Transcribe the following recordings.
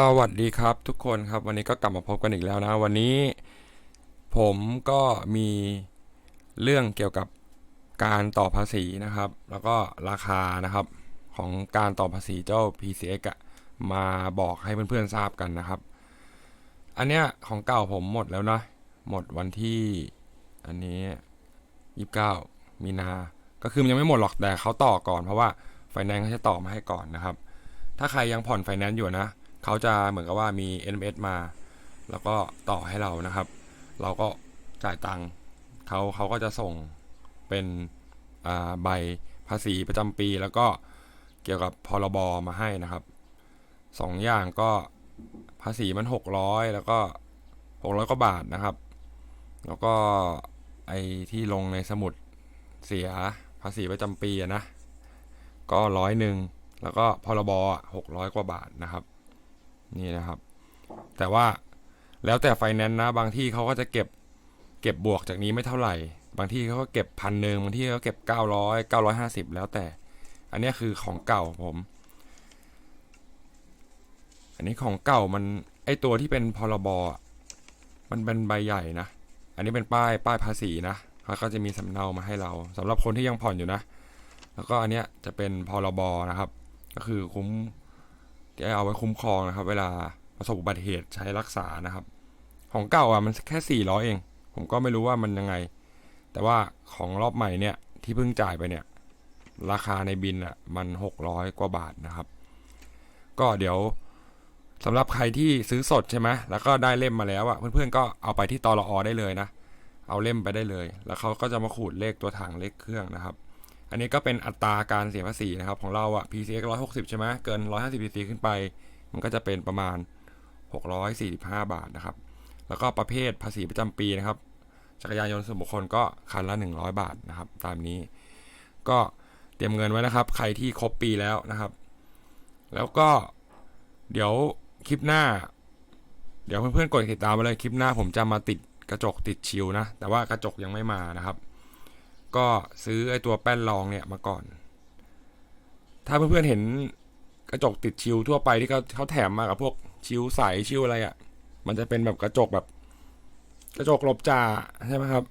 สวัสดีครับทุกคนครับวันนี้ก็กลับมาพบกันอีกแล้วนะ วันนี้ผมก็มีเรื่องเกี่ยวกับการต่อภาษีนะครับ แล้วก็ราคานะครับของการต่อภาษีเจ้า PCX มาบอกให้เพื่อนๆทราบกันนะครับ อันเนี้ยของเก่าผมหมดแล้วนะหมดวันที่อันนี้ยี่สิบเก้ามีนา ก็คือมันยังไม่หมดหรอกแต่เขาต่อก่อนเพราะว่าไฟแนนซ์เขาจะต่อมาให้ก่อนนะครับ ถ้าใครยังผ่อนไฟแนนซ์อยู่นะ เขาจะเหมือนกับว่ามี NMS มา แล้วก็ต่อให้เรานะครับ เราก็จ่ายตังค์เขาเขาก็จะส่งเป็นใบภาษีประจำปี แล้วก็เกี่ยวกับพรบมาให้นะครับสองอย่างก็ภาษีมันหกร้อยแล้วก็หกร้อยกว่าบาทนะครับ แล้วก็ไอที่ลงในสมุดเสียภาษีประจำปีนะ ก็ร้อยหนึ่งแล้วก็พรบหกร้อยกว่าบาทนะครับ นี่นะครับ แต่ว่าแล้วแต่ไฟแนนซ์นะ บางที่เขาก็จะเก็บเก็บบวกจากนี้ไม่เท่าไหร่ บางที่เขาก็เก็บพันหนึ่งบางที่เขาเก็บเก้าร้อยเก้าร้อยห้าสิบแล้วแต่ อันนี้คือของเก่าผม อันนี้ของเก่ามันไอตัวที่เป็นพรบมันเป็นใบใหญ่นะ อันนี้เป็นป้ายป้ายภาษีนะเขาก็จะมีสำเนามาให้เราสำหรับคนที่ยังผ่อนอยู่นะ แล้วก็อันเนี้ยจะเป็นพรบนะครับ ก็คือคุ้ม ที่เอาไว้คุ้มครองนะครับ เวลาประสบอุบัติเหตุใช้รักษานะครับ ของเก่าอะมันแค่400เอง ผมก็ไม่รู้ว่ามันยังไง แต่ว่าของรอบใหม่เนี่ยที่เพิ่งจ่ายไปเนี่ย ราคาในบินอะมัน600กว่าบาทนะครับ ก็เดี๋ยวสำหรับใครที่ซื้อสดใช่ไหมแล้วก็ได้เล่มมาแล้วอะเพื่อนๆก็เอาไปที่ตลอได้เลยนะ เอาเล่มไปได้เลย แล้วเขาก็จะมาขูดเลขตัวถังเลขเครื่องนะครับ อันนี้ก็เป็นอัตราการเสียภาษีนะครับของเราอะ PCX 160 ใช่ไหมเกิน 150 cc ขึ้นไป มันก็จะเป็นประมาณ 645 บาทนะครับ แล้วก็ประเภทภาษีประจำปีนะครับ จักรยานยนต์ส่วนบุคคลก็คันละ 100 บาทนะครับ ตามนี้ ก็เตรียมเงินไว้นะครับ ใครที่ครบปีแล้วนะครับ แล้วก็เดี๋ยวคลิปหน้า เดี๋ยวเพื่อนๆกดติดตามมาเลยคลิปหน้าผมจะมาติดกระจกติดชิวนะ แต่ว่ากระจกยังไม่มานะครับ ก็ซื้อไอตัวแป้นรองเนี่ยมาก่อน ถ้าเพื่อนๆเห็นกระจกติดชิวทั่วไปที่เขาเขาแถมมากับพวกชิวใสชิวอะไรอะ่ะ มันจะเป็นแบบกระจกแบบ กระจกลบจ่าใช่ไหมครับ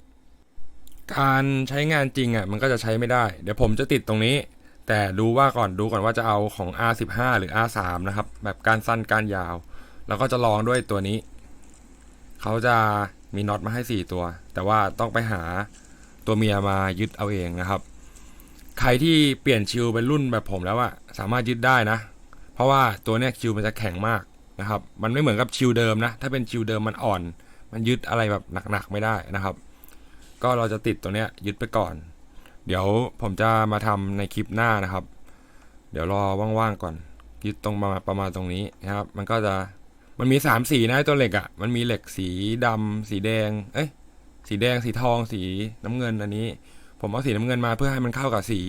การใช้งานจริงอะ่ะมันก็จะใช้ไม่ได้ เดี๋ยวผมจะติดตรงนี้ แต่ดูว่าก่อนดูก่อนว่าจะเอาของ R15 หรือ R3 นะครับ แบบการสั้นการยาว แล้วก็จะลองด้วยตัวนี้ เขาจะมีน็อตมาให้ 4 ตัว แต่ว่าต้องไปหา ตัวเมียมายึดเอาเองนะครับ ใครที่เปลี่ยนชิลเป็นรุ่นแบบผมแล้วอะสามารถยึดได้นะ เพราะว่าตัวเนี้ยชิลมันจะแข็งมากนะครับ มันไม่เหมือนกับชิลเดิมนะ ถ้าเป็นชิลเดิมมันอ่อน มันยึดอะไรแบบหนักๆไม่ได้นะครับ ก็เราจะติดตัวเนี้ยยึดไปก่อน เดี๋ยวผมจะมาทำในคลิปหน้านะครับ เดี๋ยวรอว่างๆก่อน ยึดตรงประมาณประมาณตรงนี้นะครับ มันก็จะมันมีสามสีนะตัวเหล็กอะ่ะ มันมีเหล็กสีดำสีแดง เอ้ย สีแดงสีทองสีน้ำเงินอันนี้ ผมเอาสีน้ำเงินมาเพื่อให้มันเข้ากับสี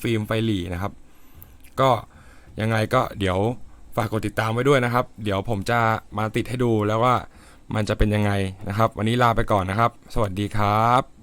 ฟิล์มไฟหลีนะครับ ก็ยังไงก็เดี๋ยวฝากกดติดตามไว้ด้วยนะครับ เดี๋ยวผมจะมาติดให้ดูแล้วว่ามันจะเป็นยังไงนะครับ วันนี้ลาไปก่อนนะครับ สวัสดีครับ